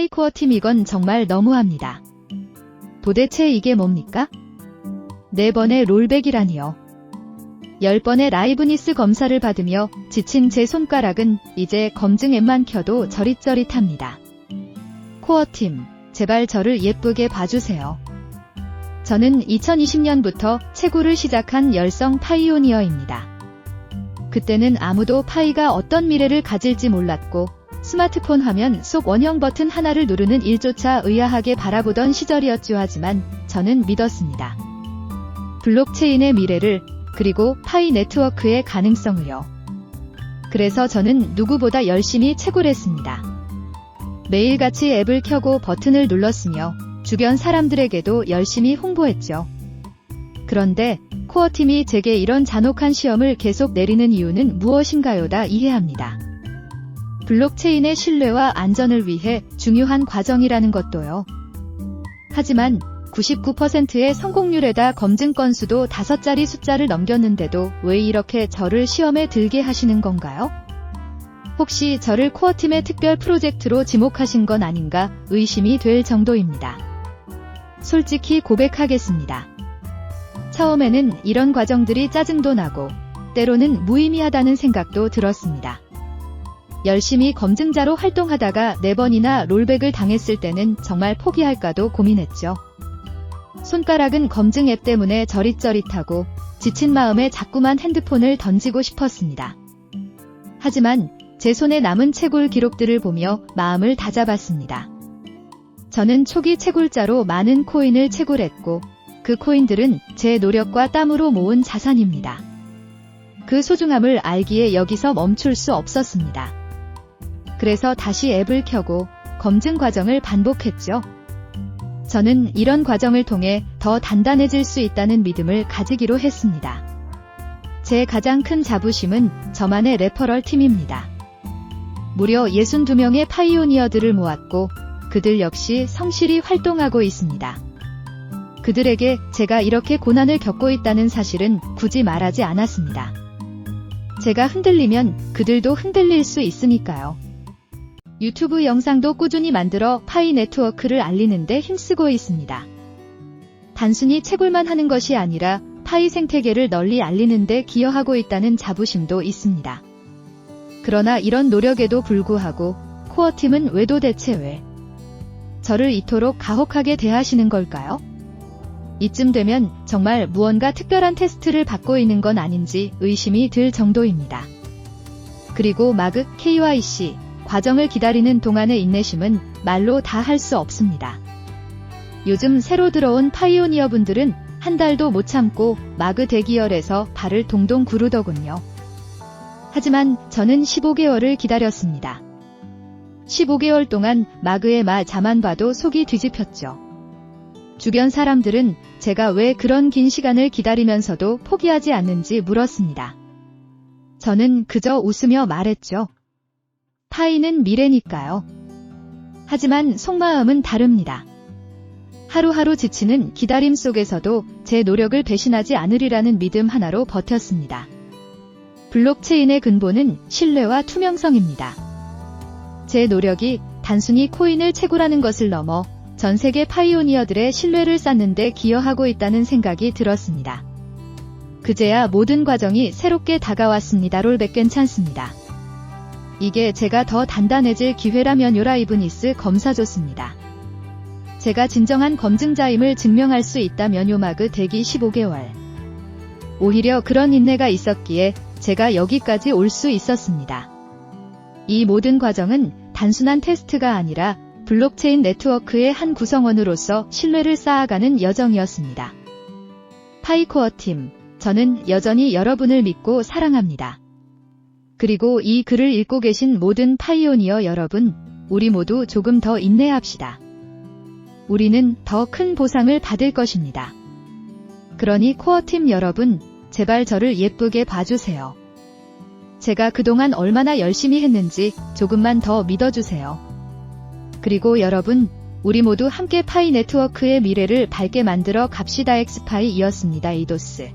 파이코어 팀 이건 정말 너무합니다. 도대체 이게 뭡니까? 4번의 롤백이라니요. 10번의 라이브니스 검사를 받으며 지친 제 손가락은 이제 검증 앱만 켜도 저릿저릿합니다. 코어팀, 제발 저를 예쁘게 봐주세요. 저는 2020년부터 채굴을 시작한 열성 파이오니어입니다. 그때는 아무도 파이가 어떤 미래를 가질지 몰랐고 스마트폰 화면 속 원형 버튼 하나를 누르는 일조차 의아하게 바라보던 시절이었죠 하지만 저는 믿었습니다. 블록체인의 미래를 그리고 파이 네트워크의 가능성을요. 그래서 저는 누구보다 열심히 채굴 했습니다. 매일같이 앱을 켜고 버튼을 눌렀으며 주변 사람들에게도 열심히 홍보했죠. 그런데 코어팀이 제게 이런 잔혹한 시험을 계속 내리는 이유는 무엇인가요? 다 이해합니다. 블록체인의 신뢰와 안전을 위해 중요한 과정이라는 것도요. 하지만 99%의 성공률에다 검증 건수도 5자리 숫자를 넘겼는데도 왜 이렇게 저를 시험에 들게 하시는 건가요? 혹시 저를 코어팀의 특별 프로젝트로 지목하신 건 아닌가 의심이 될 정도입니다. 솔직히 고백하겠습니다. 처음에는 이런 과정들이 짜증도 나고 때로는 무의미하다는 생각도 들었습니다. 열심히 검증자로 활동하다가 4번이나 롤백을 당했을 때는 정말 포기할까도 고민했죠. 손가락은 검증 앱 때문에 저릿저릿하고 지친 마음에 자꾸만 핸드폰을 던지고 싶었습니다. 하지만 제 손에 남은 채굴 기록들을 보며 마음을 다잡았습니다. 저는 초기 채굴자로 많은 코인을 채굴했고 그 코인들은 제 노력과 땀으로 모은 자산입니다. 그 소중함을 알기에 여기서 멈출 수 없었습니다. 그래서 다시 앱을 켜고 검증 과정을 반복했죠. 저는 이런 과정을 통해 더 단단해질 수 있다는 믿음을 가지기로 했습니다. 제 가장 큰 자부심은 저만의 레퍼럴 팀입니다. 무려 62명의 파이오니어들을 모았고 그들 역시 성실히 활동하고 있습니다. 그들에게 제가 이렇게 고난을 겪고 있다는 사실은 굳이 말하지 않았습니다. 제가 흔들리면 그들도 흔들릴 수 있으니까요. 유튜브 영상도 꾸준히 만들어 파이 네트워크를 알리는데 힘쓰고 있습니다. 단순히 채굴만 하는 것이 아니라 파이 생태계를 널리 알리는데 기여하고 있다는 자부심도 있습니다. 그러나 이런 노력에도 불구하고 코어팀은 왜 도대체 왜 저를 이토록 가혹하게 대하시는 걸까요? 이쯤 되면 정말 무언가 특별한 테스트를 받고 있는 건 아닌지 의심이 들 정도입니다. 그리고 마그 KYC 과정을 기다리는 동안의 인내심은 말로 다 할 수 없습니다. 요즘 새로 들어온 파이오니어 분들은 한 달도 못 참고 마그 대기열에서 발을 동동 구르더군요. 하지만 저는 15개월을 기다렸습니다. 15개월 동안 마그의 마 자만 봐도 속이 뒤집혔죠. 주변 사람들은 제가 왜 그런 긴 시간을 기다리면서도 포기하지 않는지 물었습니다. 저는 그저 웃으며 말했죠. 파이는 미래니까요. 하지만 속마음은 다릅니다. 하루하루 지치는 기다림 속에서도 제 노력을 배신하지 않으리라는 믿음 하나로 버텼습니다. 블록체인의 근본은 신뢰와 투명성입니다. 제 노력이 단순히 코인을 채굴하는 것을 넘어 전 세계 파이오니어들의 신뢰를 쌓는데 기여하고 있다는 생각이 들었습니다. 그제야 모든 과정이 새롭게 다가왔습니다. 롤백 괜찮습니다. 이게 제가 더 단단해질 기회라면 요라이브니스 검사줬습니다. 제가 진정한 검증자임을 증명할 수 있다면 요마그 대기 15개월. 오히려 그런 인내가 있었기에 제가 여기까지 올 수 있었습니다. 이 모든 과정은 단순한 테스트가 아니라 블록체인 네트워크의 한 구성원으로서 신뢰를 쌓아가는 여정이었습니다. 파이코어 팀, 저는 여전히 여러분을 믿고 사랑합니다. 그리고 이 글을 읽고 계신 모든 파이오니어 여러분, 우리 모두 조금 더 인내합시다. 우리는 더 큰 보상을 받을 것입니다. 그러니 코어팀 여러분, 제발 저를 예쁘게 봐주세요. 제가 그동안 얼마나 열심히 했는지 조금만 더 믿어주세요. 그리고 여러분, 우리 모두 함께 파이 네트워크의 미래를 밝게 만들어 갑시다 엑스파이 이었습니다. 이도스.